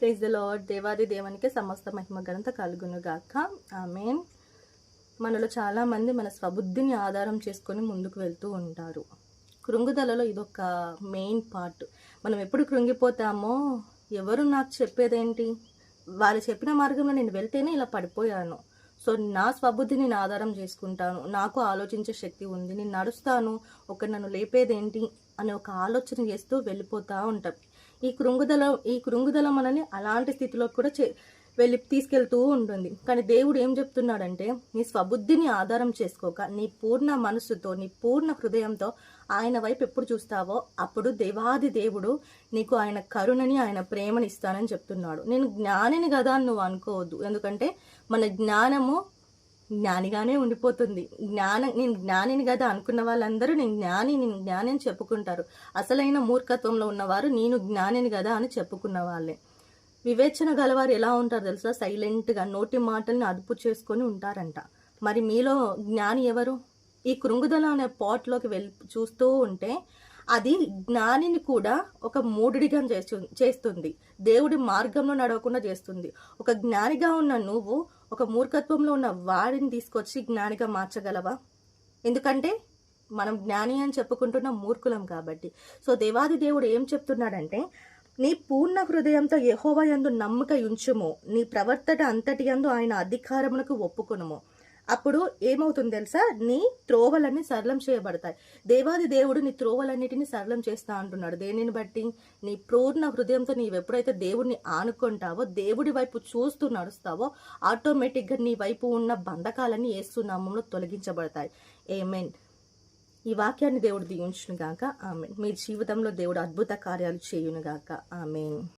Please the lord దేవాది దేవునికి సమస్త మహిమ ఘనత కలుగును గాక ఆమెన్ మనలో చాలామంది మన స్వబుద్ధిని ఆధారం చేసుకొని ముందుకు వెళ్తూ ఉంటారు. కృంగుదలలో ఇదొక మెయిన్ పార్ట్ మనం ఎప్పుడు కృంగిపోతామో ఎవరు నాకు చెప్పేదేంటి? వాళ్ళు చెప్పిన మార్గంలో నేను వెళ్తేనే ఇలా పడిపోయాను. సో నా స్వబుద్ధిని నేను ఆధారం చేసుకుంటాను. నాకు ఆలోచించే శక్తి ఉంది. నేను నడుస్తాను. ఒక నన్ను లేపేదేంటి? అనే ఒక ఆలోచన చేస్తూ వెళ్ళిపోతూ ఉంటాం. ఈ కృంగుదల ఈ కృంగుదల మనని అలాంటి స్థితిలో కూడా చే వెళ్ళి తీసుకెళ్తూ ఉంటుంది. కానీ దేవుడు ఏం చెప్తున్నాడంటే నీ స్వబుద్ధిని ఆధారం చేసుకోక నీ పూర్ణ మనస్సుతో నీ పూర్ణ హృదయంతో ఆయన వైపు ఎప్పుడు చూస్తావో అప్పుడు దేవాది దేవుడు నీకు ఆయన కరుణని ఆయన ప్రేమని ఇస్తానని చెప్తున్నాడు. నేను జ్ఞానిని కదా నువ్వు అనుకోవద్దు. ఎందుకంటే మన జ్ఞానము జ్ఞానిగానే ఉండిపోతుంది. జ్ఞానం నేను జ్ఞానిని కదా అనుకున్న వాళ్ళందరూ నేను జ్ఞాని నేను జ్ఞాని అని చెప్పుకుంటారు. అసలైన మూర్ఖత్వంలో ఉన్నవారు నేను జ్ఞానిని కదా అని చెప్పుకున్న వాళ్ళే. వివేచన గలవారు ఎలా ఉంటారు తెలుసా? సైలెంట్గా నోటి మాటల్ని అదుపు చేసుకొని ఉంటారంట. మరి మీలో జ్ఞాని ఎవరు? ఈ కృంగుదల అనే పాట్లోకి వెళ్ళి చూస్తూ ఉంటే అది జ్ఞానిని కూడా ఒక మూఢుడిగా చేస్తుంది. దేవుడి మార్గంలో నడవకుండా చేస్తుంది. ఒక జ్ఞానిగా ఉన్న నువ్వు ఒక మూర్ఖత్వంలో ఉన్న వాడిని తీసుకొచ్చి జ్ఞానిగా మార్చగలవా? ఎందుకంటే మనం జ్ఞాని అని చెప్పుకుంటున్న మూర్ఖులం కాబట్టి. సో దేవాది దేవుడు ఏం చెప్తున్నాడంటే నీ పూర్ణ హృదయంతో యహోవయందు నమ్మక ఉంచుము. నీ ప్రవర్తన అంతటి యందు ఆయన అధికారమునకు ఒప్పుకునుము. అప్పుడు ఏమవుతుంది తెలుసా? నీ త్రోవలన్నీ సరళం చేయబడతాయి. దేవాది దేవుడు నీ త్రోవలన్నిటిని సరళం చేస్తా అంటున్నాడు. దేనిని బట్టి? నీ పూర్ణ హృదయంతో నీవు ఎప్పుడైతే దేవుడిని ఆనుకుంటావో దేవుడి వైపు చూస్తూ నడుస్తావో ఆటోమేటిక్గా నీ వైపు ఉన్న బంధకాలన్నీ ఏస్తున్నామంలో తొలగించబడతాయి. ఏమేన్ ఈ వాక్యాన్ని దేవుడు దీవించును గాక ఆమెన్ మీ జీవితంలో దేవుడు అద్భుత కార్యాలు చేయును గాక ఆమెన్